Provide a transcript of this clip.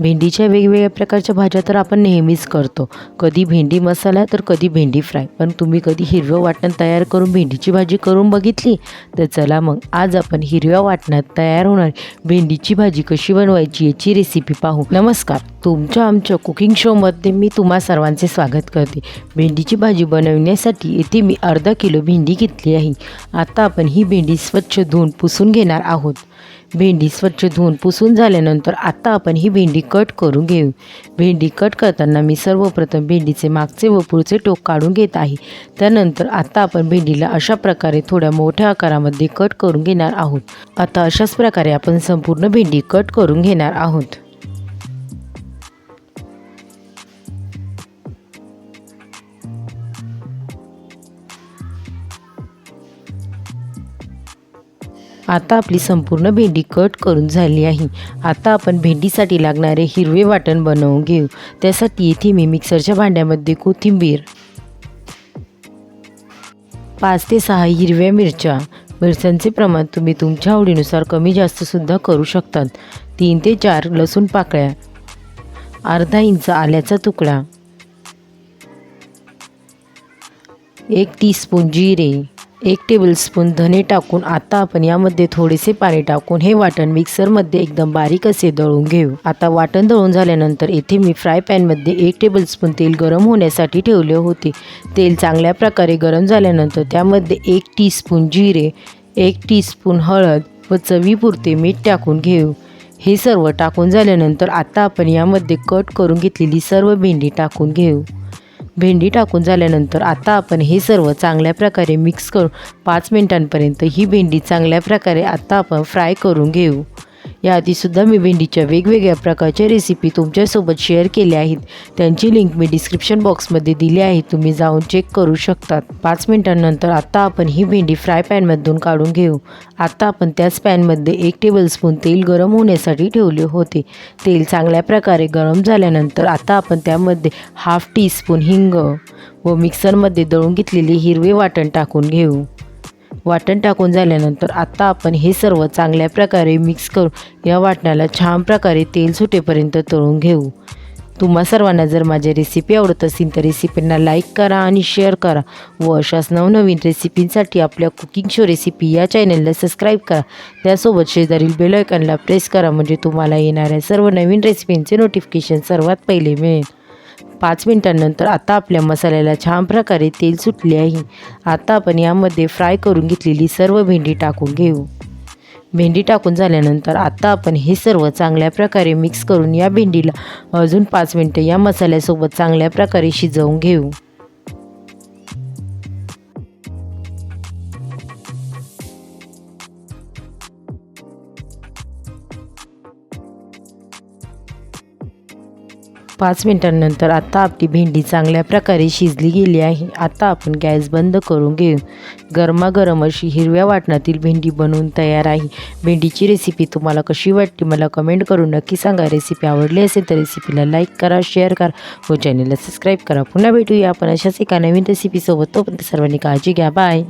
भेंडीच्या वेगवेगळ्या प्रकारच्या भाज्या तर आपण नेहमीच करतो. कधी भेंडी मसाला तर कधी भेंडी फ्राय. पण तुम्ही कधी हिरवं वाटण तयार करून भेंडीची भाजी करून बघितली तर चला मग आज आपण हिरव्या वाटणात तयार होणारी भेंडीची भाजी कशी बनवायची याची रेसिपी पाहू. नमस्कार. तुमच्या आमच्या कुकिंग शोमध्ये मी तुम्हा सर्वांचे स्वागत करते. भेंडीची भाजी बनवण्यासाठी येथे मी अर्धा किलो भेंडी घेतली आहे. आता आपण ही भेंडी स्वच्छ धुवून पुसून घेणार आहोत. भेंडी स्वच्छ धुवून पुसून झाल्यानंतर आता आपण ही भेंडी कट करून घेऊ. भेंडी कट करताना मी सर्वप्रथम भेंडीचे मागचे व पुढचे टोक काढून घेत आहे. त्यानंतर आता आपण भेंडीला अशा प्रकारे थोड्या मोठ्या आकारामध्ये कट करून घेणार आहोत. आता अशाच प्रकारे आपण संपूर्ण भेंडी कट करून घेणार आहोत. आता आपली संपूर्ण भेंडी कट करून झाली आहे. आता आपण भेंडीसाठी लागणारे हिरवे वाटण बनवून घेऊ. त्यासाठी येथे मी मिक्सरच्या भांड्यामध्ये कोथिंबीर पाच ते सहा हिरव्या मिरच्या मिरच्यांचे प्रमाण तुम्ही तुमच्या आवडीनुसार कमी जास्तसुद्धा करू शकतात. तीन ते चार लसूण पाकळ्या अर्धा इंच आल्याचा तुकडा एक टीस्पून जिरे एक टेबलस्पून धने टाकून आता आपण यामध्ये थोडेसे पाणी टाकून हे वाटण मिक्सरमध्ये एकदम बारीक असे दळून घेऊ. आता वाटण दळून झाल्यानंतर येथे मी फ्राय पॅनमध्ये एक टेबलस्पून तेल गरम होण्यासाठी ठेवले होते. तेल चांगल्या प्रकारे गरम झाल्यानंतर त्यामध्ये एक टीस्पून जिरे एक टीस्पून हळद व चवीपुरते मीठ टाकून घेऊ. हे सर्व टाकून झाल्यानंतर आता आपण यामध्ये कट करून घेतलेली सर्व भेंडी टाकून घेऊ. भेंडी टाकून झाल्यानंतर आता आपण हे सर्व चांगल्या प्रकारे मिक्स करून पाच मिनिटांपर्यंत ही भेंडी चांगल्या प्रकारे आता आपण फ्राय करून घेऊ. याआधीसुद्धा मी भेंडीच्या वेगवेगळ्या प्रकारच्या रेसिपी तुमच्यासोबत शेअर केल्या आहेत. त्यांची लिंक मी डिस्क्रिप्शन बॉक्समध्ये दिली आहे. तुम्ही जाऊन चेक करू शकतात. पाच मिनिटांनंतर आत्ता आपण ही भेंडी फ्राय पॅनमधून काढून घेऊ. आत्ता आपण त्याच पॅनमध्ये एक टेबलस्पून तेल गरम होण्यासाठी ठेवले होते. तेल चांगल्या प्रकारे गरम झाल्यानंतर आता आपण त्यामध्ये हाफ टीस्पून हिंग व मिक्सरमध्ये दळून घेतलेले हिरवे वाटण टाकून घेऊ. वाटण टाकून झाल्यानंतर आत्ता आपण हे सर्व चांगल्या प्रकारे मिक्स करून या वाटणाला छान प्रकारे तेल सुटेपर्यंत तळून घेऊ. तुम्हा सर्वांना जर माझ्या रेसिपी आवडत असेल तर रेसिपींना लाईक करा आणि शेअर करा व अशाच नवनवीन रेसिपींसाठी आपल्या कुकिंग शो रेसिपी या चॅनलला सबस्क्राईब करा. त्यासोबत शेजारील बेल आयकॉनला प्रेस करा म्हणजे तुम्हाला येणाऱ्या सर्व नवीन रेसिपींचे नोटिफिकेशन सर्वात पहिले मिळेल. पाच मिनटांनंतर आता आपल्या मसाल्याला छान प्रकारे तेल सुटले आहे. आता आपण यामध्ये फ्राय करून घेतलेली सर्व भेंडी टाकून घेऊ. भेंडी टाकून झाल्यानंतर आता आपण हे सर्व चांगल्या प्रकारे मिक्स करून या भेंडीला अजून पाच मिनटं या मसाल्यासोबत चांगल्या प्रकारे शिजवून घेऊ. पाच मिनिटांनंतर आता आपली भेंडी चांगल्या प्रकारे शिजली गेली आहे. आता आपण गॅस बंद करून घेऊ. गरमागरम अशी हिरव्या वाटणातील भेंडी बनवून तयार आहे. भेंडीची रेसिपी तुम्हाला कशी वाटते मला कमेंट करून नक्की सांगा. रेसिपी आवडली असेल तर रेसिपीला लाईक करा शेअर करा व चॅनलला सबस्क्राईब करा. पुन्हा भेटूया आपण अशाच एका नवीन रेसिपीसोबत तोपर्यंत सर्वांनी काळजी घ्या. बाय